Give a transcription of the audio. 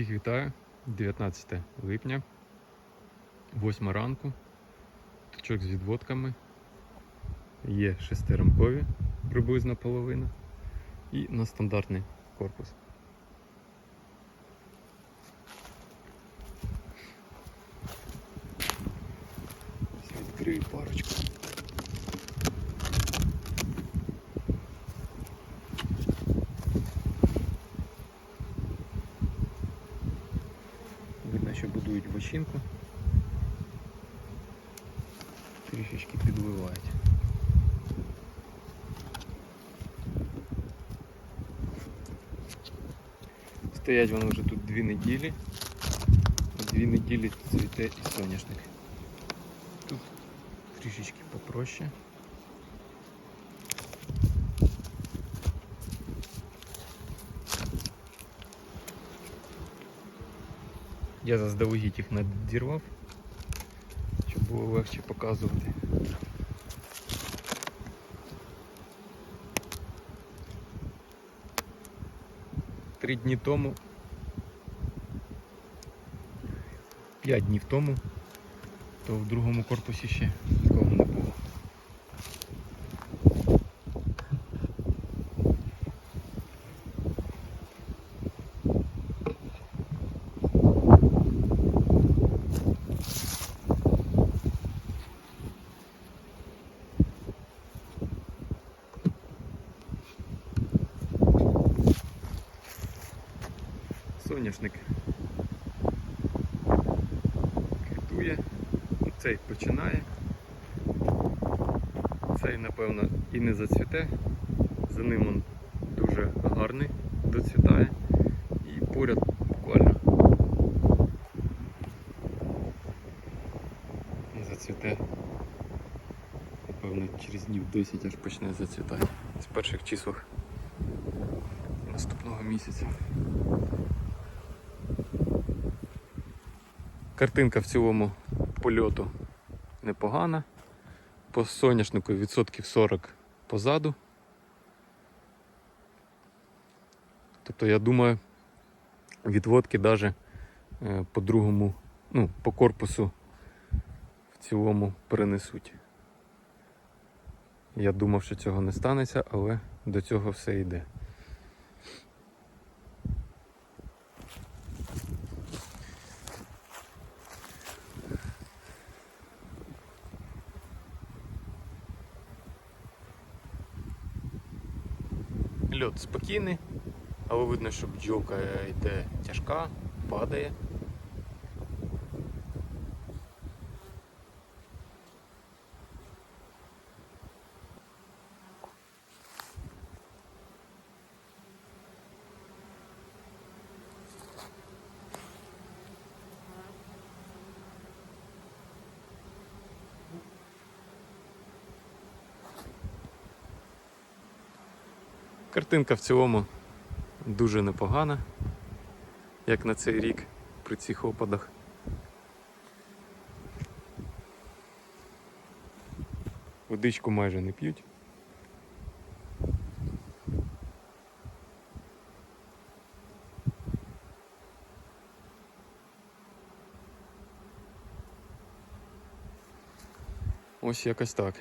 Всіх вітаю. 19 липня, 8 ранку. Точок з відводками. Є шестирамкові, приблизно половина. І на стандартний корпус. Відкрию парочку. Видно, що будують вощинку. Трішечки підливають. Стоять вони вже тут дві неділі. Дві неділі цвіте і соняшник. Тут трішечки попроще. Я заздалегідь їх надірвав, щоб було легше показувати. Три дні тому, п'ять днів тому, то в другому корпусі ще нікого не було. Соняшник. Квітує, цей починає, цей, напевно, і не зацвіте, за ним він дуже гарний доцвітає. І поряд буквально зацвіте, напевно, через днів 10 аж почне зацвітати. З перших числах наступного місяця. Картинка в цілому польоту непогана. По соняшнику відсотків 40 позаду. Тобто я думаю, відводки навіть по другому, ну, по корпусу в цілому перенесуть. Я думав, що цього не станеться, але до цього все йде. Льот спокійний, але видно, що бджолка йде тяжка, падає. Картинка в цілому дуже непогана, як на цей рік при цих опадах. Водичку майже не п'ють. Ось якось так.